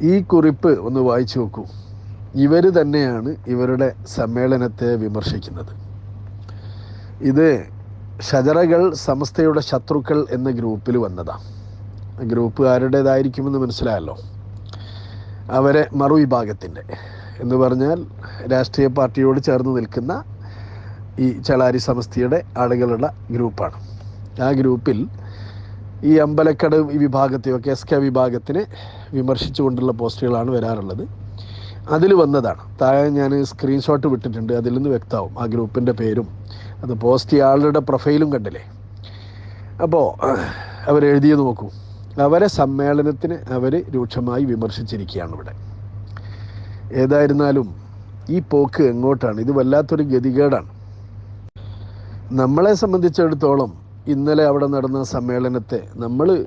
ഈ കുറിപ്പ് ഒന്ന് വായിച്ചു നോക്കൂ. ഇവർ തന്നെയാണ് ഇവരുടെ സമ്മേളനത്തെ വിമർശിക്കുന്നത്. ഇത് ഷജറകൾ സമസ്തയുടെ ശത്രുക്കൾ എന്ന ഗ്രൂപ്പിൽ വന്നതാണ് ഗ്രൂപ്പ് ആരുടേതായിരിക്കുമെന്ന് മനസ്സിലായല്ലോ. അവരെ മറുവിഭാഗത്തിന്റെ. എന്ന് പറഞ്ഞാൽ രാഷ്ട്രീയ പാർട്ടിയോട് ചേർന്ന് നിൽക്കുന്ന ഈ ചളാരി സമസ്തയുടെ ആളുകളുള്ള ഗ്രൂപ്പാണ്. ആ ഗ്രൂപ്പിൽ ഈ അമ്പലക്കട് വിഭാഗത്തെയൊക്കെ എസ് കെ വിഭാഗത്തിനെ വിമർശിച്ചുകൊണ്ടുള്ള പോസ്റ്റുകളാണ് വരാറുള്ളത്. അതിൽ വന്നതാണ്. താഴെ ഞാൻ സ്ക്രീൻഷോട്ട് വിട്ടിട്ടുണ്ട്. അതിൽ നിന്ന് വ്യക്തമാവും. ആ ഗ്രൂപ്പിന്റെ പേരും അത് പോസ്റ്റ് ചെയ്ത ആളുടെ പ്രൊഫൈലും കണ്ടില്ലേ? അപ്പോൾ അവരെഴുതിയ നോക്കൂ. അവരെ സമ്മേളനത്തിന് അവർ രൂക്ഷമായി വിമർശിച്ചിരിക്കുകയാണ് ഇവിടെ. ഏതായിരുന്നാലും ഈ പോക്ക് എങ്ങോട്ടാണ്? ഇത് വല്ലാത്തൊരു ഗതികേടാണ്. നമ്മളെ സംബന്ധിച്ചിടത്തോളം ഇന്നലെ അവിടെ നടന്ന സമ്മേളനത്തെ നമ്മൾ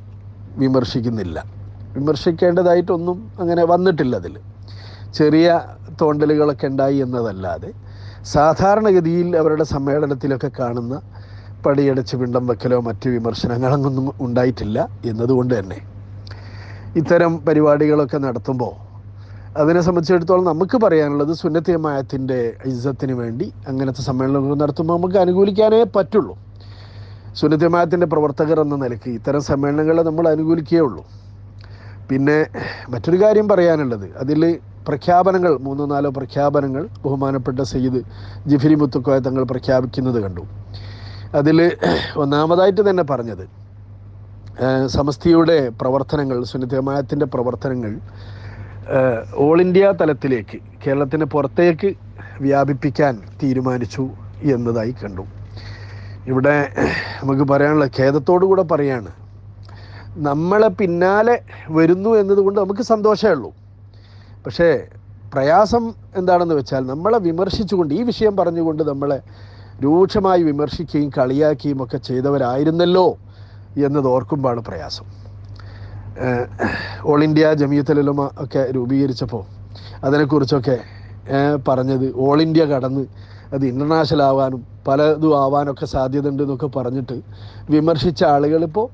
വിമർശിക്കുന്നില്ല. വിമർശിക്കേണ്ടതായിട്ടൊന്നും അങ്ങനെ വന്നിട്ടില്ല അതിൽ. ചെറിയ തോണ്ടലുകളൊക്കെ ഉണ്ടായി എന്നതല്ലാതെ സാധാരണഗതിയിൽ അവരുടെ സമ്മേളനത്തിലൊക്കെ കാണുന്ന പടിയടച്ച് പിണ്ടം വെക്കലോ മറ്റ് വിമർശനങ്ങളൊന്നും ഉണ്ടായിട്ടില്ല എന്നതുകൊണ്ട് തന്നെ. ഇത്തരം പരിപാടികളൊക്കെ നടത്തുമ്പോൾ അതിനെ സംബന്ധിച്ചിടത്തോളം നമുക്ക് പറയാനുള്ളത് സുന്നത്തിയമായത്തിന്റെ ഇജ്ജത്തിന് വേണ്ടി അങ്ങനത്തെ സമ്മേളനങ്ങൾ നടത്തുമ്പോൾ നമുക്ക് അനുകൂലിക്കാനേ പറ്റുള്ളൂ. സുന്നത്തിയമായത്തിന്റെ പ്രവർത്തകർ എന്ന നിലയ്ക്ക് ഇത്തരം സമ്മേളനങ്ങളെ നമ്മൾ അനുകൂലിക്കുകയേ ഉള്ളൂ. പിന്നെ മറ്റൊരു കാര്യം പറയാനുള്ളത്. അതിൽ പ്രഖ്യാപനങ്ങൾ മൂന്നോ നാലോ പ്രഖ്യാപനങ്ങൾ ബഹുമാനപ്പെട്ട സയ്യിദ് ജിഫിരി മുത്തുക്കോയ തങ്ങൾ പ്രഖ്യാപിക്കുന്നത് കണ്ടു. അതിൽ ഒന്നാമതായിട്ട് തന്നെ പറഞ്ഞത് സമസ്തിയുടെ പ്രവർത്തനങ്ങൾ സുനിതമായത്തിന്റെ പ്രവർത്തനങ്ങൾ ഓൾ ഇന്ത്യ തലത്തിലേക്ക് കേരളത്തിന് പുറത്തേക്ക് വ്യാപിപ്പിക്കാൻ തീരുമാനിച്ചു എന്നതായി കണ്ടു. ഇവിടെ നമുക്ക് പറയാനുള്ള ഖേദത്തോടു കൂടെ പറയാണ് നമ്മളെ പിന്നാലെ വരുന്നു എന്നതുകൊണ്ട് നമുക്ക് സന്തോഷമേ ഉള്ളൂ. പക്ഷേ പ്രയാസം എന്താണെന്ന് വെച്ചാൽ നമ്മളെ വിമർശിച്ചുകൊണ്ട് ഈ വിഷയം പറഞ്ഞുകൊണ്ട് നമ്മളെ രൂക്ഷമായി വിമർശിക്കുകയും കളിയാക്കുകയും ഒക്കെ ചെയ്തവരായിരുന്നല്ലോ എന്നത് ഓർക്കുമ്പോഴാണ് പ്രയാസം. ഓൾ ഇന്ത്യ ജമിയത്തുലമ ഒക്കെ രൂപീകരിച്ചപ്പോൾ അതിനെക്കുറിച്ചൊക്കെ പറഞ്ഞത് ഓൾ ഇന്ത്യ കടന്ന് അത് ഇന്റർനാഷണൽ ആവാനും പലതും ആവാനൊക്കെ സാധ്യതയുണ്ട് എന്നൊക്കെ പറഞ്ഞിട്ട് വിമർശിച്ച ആളുകൾ ഇപ്പോൾ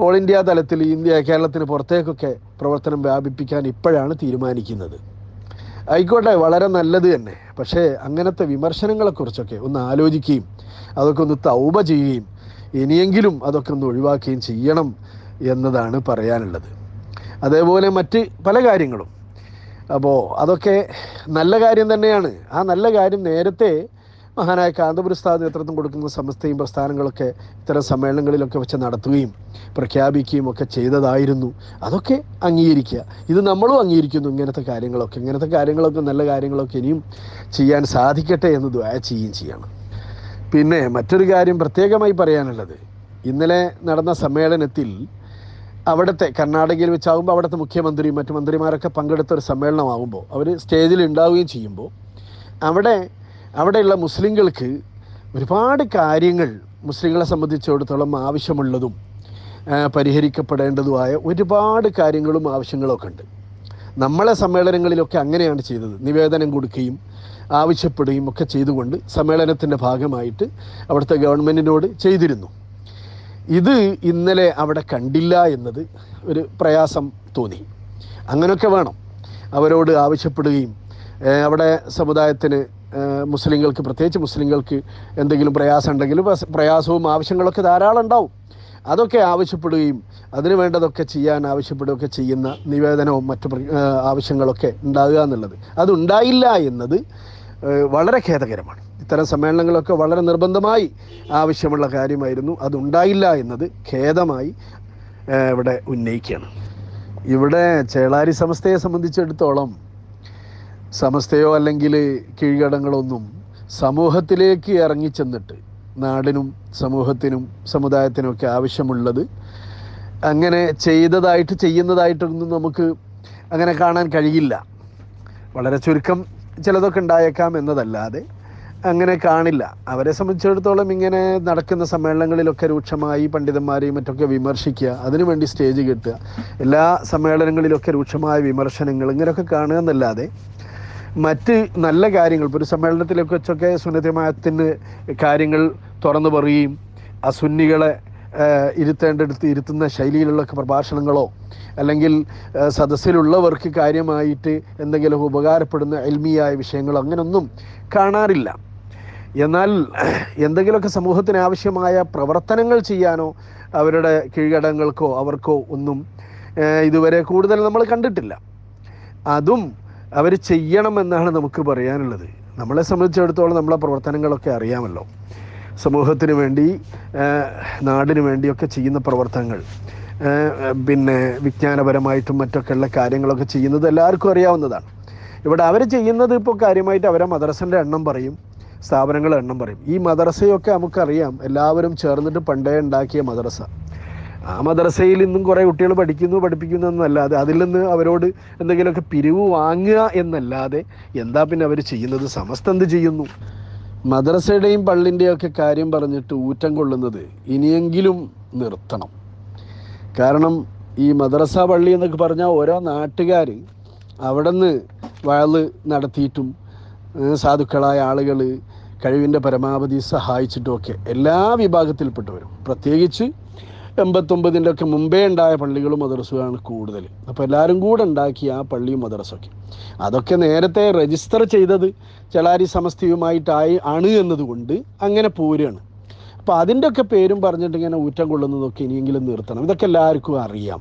ഓൾ ഇന്ത്യ തലത്തിൽ ഇന്ത്യ കേരളത്തിന് പുറത്തേക്കൊക്കെ പ്രവർത്തനം വ്യാപിപ്പിക്കാൻ ഇപ്പോഴാണ് തീരുമാനിക്കുന്നത്. ആയിക്കോട്ടെ വളരെ നല്ലത് തന്നെ. പക്ഷേ അങ്ങനത്തെ വിമർശനങ്ങളെക്കുറിച്ചൊക്കെ ഒന്ന് ആലോചിക്കുകയും അതൊക്കെ ഒന്ന് തൗബ ചെയ്യുകയും ഇനിയെങ്കിലും അതൊക്കെ ഒന്ന് ഒഴിവാക്കുകയും ചെയ്യണം എന്നതാണ് പറയാനുള്ളത്. അതേപോലെ മറ്റ് പല കാര്യങ്ങളും. അപ്പോൾ അതൊക്കെ നല്ല കാര്യം തന്നെയാണ്. ആ നല്ല കാര്യം നേരത്തെ മഹാനായ കാന്തപുരസ്ഥാദ് നേതൃത്വം കൊടുക്കുന്ന സമസ്തയും പ്രസ്ഥാനങ്ങളൊക്കെ ഇത്തരം സമ്മേളനങ്ങളിലൊക്കെ വെച്ച് നടത്തുകയും പ്രഖ്യാപിക്കുകയും ഒക്കെ ചെയ്തതായിരുന്നു. അതൊക്കെ അംഗീകരിക്കുക. ഇത് നമ്മളും അംഗീകരിക്കുന്നു. ഇങ്ങനത്തെ കാര്യങ്ങളൊക്കെ. ഇങ്ങനത്തെ കാര്യങ്ങളൊക്കെ നല്ല കാര്യങ്ങളൊക്കെ ഇനിയും ചെയ്യാൻ സാധിക്കട്ടെ എന്ന് ദ്വായ ചെയ്യുകയും ചെയ്യണം. പിന്നെ മറ്റൊരു കാര്യം പ്രത്യേകമായി പറയാനുള്ളത്. ഇന്നലെ നടന്ന സമ്മേളനത്തിൽ അവിടുത്തെ കർണാടകയിൽ വെച്ചാകുമ്പോൾ അവിടുത്തെ മുഖ്യമന്ത്രിയും മറ്റു മന്ത്രിമാരൊക്കെ പങ്കെടുത്ത ഒരു സമ്മേളനമാകുമ്പോൾ അവർ സ്റ്റേജിൽ ഉണ്ടാവുകയും ചെയ്യുമ്പോൾ അവിടെ അവിടെയുള്ള മുസ്ലിങ്ങൾക്ക് ഒരുപാട് കാര്യങ്ങൾ മുസ്ലിങ്ങളെ സംബന്ധിച്ചിടത്തോളം ആവശ്യമുള്ളതും പരിഹരിക്കപ്പെടേണ്ടതുമായ ഒരുപാട് കാര്യങ്ങളും ആവശ്യങ്ങളൊക്കെ ഉണ്ട്. നമ്മളെ സമ്മേളനങ്ങളിലൊക്കെ അങ്ങനെയാണ് ചെയ്തത്. നിവേദനം കൊടുക്കുകയും ആവശ്യപ്പെടുകയും ഒക്കെ ചെയ്തുകൊണ്ട് സമ്മേളനത്തിന്റെ ഭാഗമായിട്ട് അവിടുത്തെ ഗവൺമെന്റിനോട് ചെയ്തിരുന്നു. ഇത് ഇന്നലെ അവിടെ കണ്ടില്ല എന്നത് ഒരു പ്രയാസം തോന്നി. അങ്ങനെയൊക്കെ വേണം. അവരോട് ആവശ്യപ്പെടുകയും അവിടെ സമുദായത്തിന് മുസ്ലിങ്ങൾക്ക് പ്രത്യേകിച്ച് മുസ്ലിങ്ങൾക്ക് എന്തെങ്കിലും പ്രയാസം ഉണ്ടെങ്കിൽ പ്രയാസവും ആവശ്യങ്ങളൊക്കെ ധാരാളം ഉണ്ടാവും. അതൊക്കെ ആവശ്യപ്പെടുകയും അതിനു വേണ്ടതൊക്കെ ചെയ്യാൻ ആവശ്യപ്പെടുകയൊക്കെ ചെയ്യുന്ന നിവേദനവും മറ്റ് ആവശ്യങ്ങളൊക്കെ ഉണ്ടാകുക എന്നുള്ളത്. അതുണ്ടായില്ല എന്നത് വളരെ ഖേദകരമാണ്. ഇത്തരം സമ്മേളനങ്ങളൊക്കെ വളരെ നിർബന്ധമായി ആവശ്യമുള്ള കാര്യമായിരുന്നു. അതുണ്ടായില്ല എന്നത് ഖേദമായി ഇവിടെ ഉന്നയിക്കുകയാണ്. ഇവിടെ ചേളാരി സമസ്തയെ സംബന്ധിച്ചിടത്തോളം സമസ്തയോ അല്ലെങ്കിൽ കീഴ്ഘടങ്ങളൊന്നും സമൂഹത്തിലേക്ക് ഇറങ്ങിച്ചെന്നിട്ട് നാടിനും സമൂഹത്തിനും സമുദായത്തിനുമൊക്കെ ആവശ്യമുള്ളത്. അങ്ങനെ ചെയ്തതായിട്ട് ചെയ്യുന്നതായിട്ടൊന്നും നമുക്ക് അങ്ങനെ കാണാൻ കഴിയില്ല. വളരെ ചുരുക്കം ചിലതൊക്കെ ഉണ്ടായേക്കാം എന്നതല്ലാതെ അങ്ങനെ കാണില്ല. അവരെ സംബന്ധിച്ചിടത്തോളം ഇങ്ങനെ നടക്കുന്ന സമ്മേളനങ്ങളിലൊക്കെ രൂക്ഷമായി പണ്ഡിതന്മാരെയും മറ്റൊക്കെ വിമർശിക്കുക അതിനുവേണ്ടി സ്റ്റേജ് കിട്ടുക എല്ലാ സമ്മേളനങ്ങളിലൊക്കെ രൂക്ഷമായ വിമർശനങ്ങൾ ഇങ്ങനെയൊക്കെ കാണുക എന്നല്ലാതെ മറ്റ് നല്ല കാര്യങ്ങൾ ഇപ്പോൾ ഒരു സമ്മേളനത്തിലൊക്കെ വെച്ചൊക്കെ സുന്നതിമായത്തിന് കാര്യങ്ങൾ തുറന്നു പറയുകയും ആ സുന്നികളെ ഇരുത്തേണ്ടടുത്ത് ഇരുത്തുന്ന ശൈലിയിലുള്ള പ്രഭാഷണങ്ങളോ അല്ലെങ്കിൽ സദസ്സിലുള്ളവർക്ക് കാര്യമായിട്ട് എന്തെങ്കിലും ഉപകാരപ്പെടുന്ന എൽമിയായ വിഷയങ്ങളോ അങ്ങനെയൊന്നും കാണാറില്ല. എന്നാൽ എന്തെങ്കിലുമൊക്കെ സമൂഹത്തിന് ആവശ്യമായ പ്രവർത്തനങ്ങൾ ചെയ്യാനോ അവരുടെ കീഴടങ്ങൾക്കോ അവർക്കോ ഒന്നും ഇതുവരെ കൂടുതൽ നമ്മൾ കണ്ടിട്ടില്ല. അതും അവർ ചെയ്യണമെന്നാണ് നമുക്ക് പറയാനുള്ളത്. നമ്മളെ സംബന്ധിച്ചിടത്തോളം നമ്മളെ പ്രവർത്തനങ്ങളൊക്കെ അറിയാമല്ലോ. സമൂഹത്തിന് വേണ്ടി നാടിന് വേണ്ടിയൊക്കെ ചെയ്യുന്ന പ്രവർത്തനങ്ങൾ പിന്നെ വിജ്ഞാനപരമായിട്ടും മറ്റൊക്കെയുള്ള കാര്യങ്ങളൊക്കെ ചെയ്യുന്നത് എല്ലാവർക്കും അറിയാവുന്നതാണ്. ഇവിടെ അവർ ചെയ്യുന്നത് ഇപ്പോൾ കാര്യമായിട്ട് അവരെ മദ്രസന്റെ എണ്ണം പറയും സ്ഥാപനങ്ങളുടെ എണ്ണം പറയും. ഈ മദ്രസയൊക്കെ നമുക്കറിയാം എല്ലാവരും ചേർന്നിട്ട് പണ്ടേ ഉണ്ടാക്കിയ മദ്രസ. ആ മദ്രസയിൽ ഇന്നും കുറേ കുട്ടികൾ പഠിക്കുന്നു പഠിപ്പിക്കുന്നു എന്നല്ലാതെ അതിൽ നിന്ന് അവരോട് എന്തെങ്കിലുമൊക്കെ പിരിവ് വാങ്ങുക എന്നല്ലാതെ എന്താ പിന്നെ അവർ ചെയ്യുന്നത്? സമസ്ത എന്ത് ചെയ്യുന്നു? മദ്രസയുടെയും പള്ളിന്റെയും ഒക്കെ കാര്യം പറഞ്ഞിട്ട് ഊറ്റം കൊള്ളുന്നത് ഇനിയെങ്കിലും നിർത്തണം. കാരണം ഈ മദ്രസ പള്ളി എന്നൊക്കെ പറഞ്ഞാൽ ഓരോ നാട്ടുകാർ അവിടെ നിന്ന് വഴൽ നടത്തിയിട്ടും സാധുക്കളായ ആളുകൾ കഴിവിന്റെ പരമാവധി സഹായിച്ചിട്ടുമൊക്കെ എല്ലാ വിഭാഗത്തിൽപ്പെട്ടവരും. പ്രത്യേകിച്ച് എൺപത്തൊമ്പതിന്റെ ഒക്കെ മുമ്പേ ഉണ്ടായ പള്ളികളും മദ്രസയാണ് കൂടുതൽ. അപ്പോൾ എല്ലാവരും കൂടെ ഉണ്ടാക്കിയ ആ പള്ളിയും മദ്രസൊക്കെ അതൊക്കെ നേരത്തെ രജിസ്റ്റർ ചെയ്തത് ചെളാരി സമസ്തിയുമായിട്ടായി ആണ് എന്നതുകൊണ്ട് അങ്ങനെ പോരുകയാണ്. അപ്പോൾ അതിന്റെയൊക്കെ പേരും പറഞ്ഞിട്ട് ഇങ്ങനെ ഊറ്റം കൊള്ളുന്നതൊക്കെ ഇനിയെങ്കിലും നിർത്തണം. ഇതൊക്കെ എല്ലാവർക്കും അറിയാം.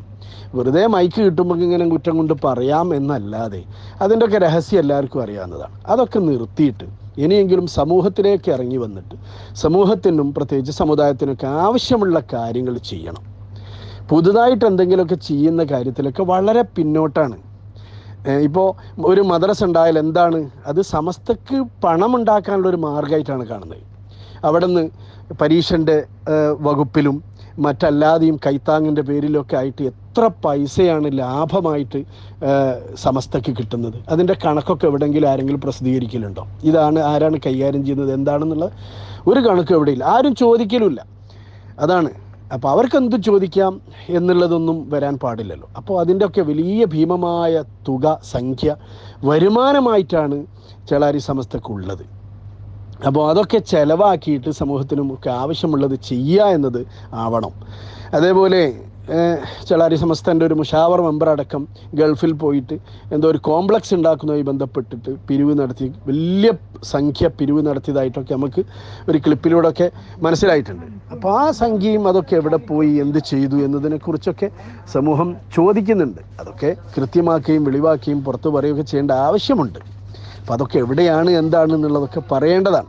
വെറുതെ മൈക്ക് കിട്ടുമ്പോൾ ഇങ്ങനെ കുറ്റം കൊണ്ട് പറയാം എന്നല്ലാതെ അതിന്റെയൊക്കെ രഹസ്യം എല്ലാവർക്കും അറിയാവുന്നതാണ്. അതൊക്കെ നിർത്തിയിട്ട് ഇനിയെങ്കിലും സമൂഹത്തിലേക്ക് ഇറങ്ങി വന്നിട്ട് സമൂഹത്തിനും പ്രത്യേകിച്ച് സമുദായത്തിനൊക്കെ ആവശ്യമുള്ള കാര്യങ്ങൾ ചെയ്യണം. പുതുതായിട്ട് എന്തെങ്കിലുമൊക്കെ ചെയ്യുന്ന കാര്യത്തിലൊക്കെ വളരെ പിന്നോട്ടാണ്. ഇപ്പോൾ ഒരു മദ്രസ ഉണ്ടായാൽ എന്താണ്? അത് സമസ്തക്ക് പണം ഉണ്ടാക്കാനുള്ള ഒരു മാർഗമായിട്ടാണ് കാണുന്നത്. അവിടെ നിന്ന് പരീക്ഷന്റെ വകുപ്പിലും മറ്റല്ലാതെയും കൈത്താങ്ങിന്റെ പേരിലൊക്കെ ആയിട്ട് എത്ര പൈസയാണ് ലാഭമായിട്ട് സമസ്തയ്ക്ക് കിട്ടുന്നത്? അതിന്റെ കണക്കൊക്കെ എവിടെയെങ്കിലും ആരെങ്കിലും പ്രസിദ്ധീകരിക്കലുണ്ടോ? ഇതാണ് ആരാണ് കൈകാര്യം ചെയ്യുന്നത്? എന്താണെന്നുള്ള ഒരു കണക്കും എവിടെയില്ല. ആരും ചോദിക്കലുമില്ല. അതാണ്. അപ്പോൾ അവർക്ക് എന്ത് ചോദിക്കാം എന്നുള്ളതൊന്നും വരാൻ പാടില്ലല്ലോ. അപ്പോൾ അതിന്റെയൊക്കെ വലിയ ഭീമമായ തുക സംഖ്യ വരുമാനമായിട്ടാണ് ചേളാരി സമസ്തക്കുള്ളത് അപ്പോൾ അതൊക്കെ ചിലവാക്കിയിട്ട് സമൂഹത്തിനും ഒക്കെ ആവശ്യമുള്ളത് ചെയ്യുക എന്നത് ആവണം. അതേപോലെ ചെളാരി സമസ്തന്റെ ഒരു മുഷാവർ മെമ്പർ അടക്കം ഗൾഫിൽ പോയിട്ട് എന്തോ ഒരു കോംപ്ലക്സ് ഉണ്ടാക്കുന്നതുമായി ബന്ധപ്പെട്ടിട്ട് പിരിവ് നടത്തി വലിയ സംഖ്യ പിരിവ് നടത്തിയതായിട്ടൊക്കെ നമുക്ക് ഒരു ക്ലിപ്പിലൂടെ ഒക്കെ മനസ്സിലായിട്ടുണ്ട്. അപ്പോൾ ആ സംഖ്യയും അതൊക്കെ എവിടെ പോയി എന്ത് ചെയ്തു എന്നതിനെക്കുറിച്ചൊക്കെ സമൂഹം ചോദിക്കുന്നുണ്ട്. അതൊക്കെ കൃത്യമാക്കുകയും വെളിവാക്കുകയും പുറത്തു പറയുകയൊക്കെ ചെയ്യേണ്ട ആവശ്യമുണ്ട്. അപ്പോൾ അതൊക്കെ എവിടെയാണ് എന്താണ് എന്നുള്ളതൊക്കെ പറയേണ്ടതാണ്.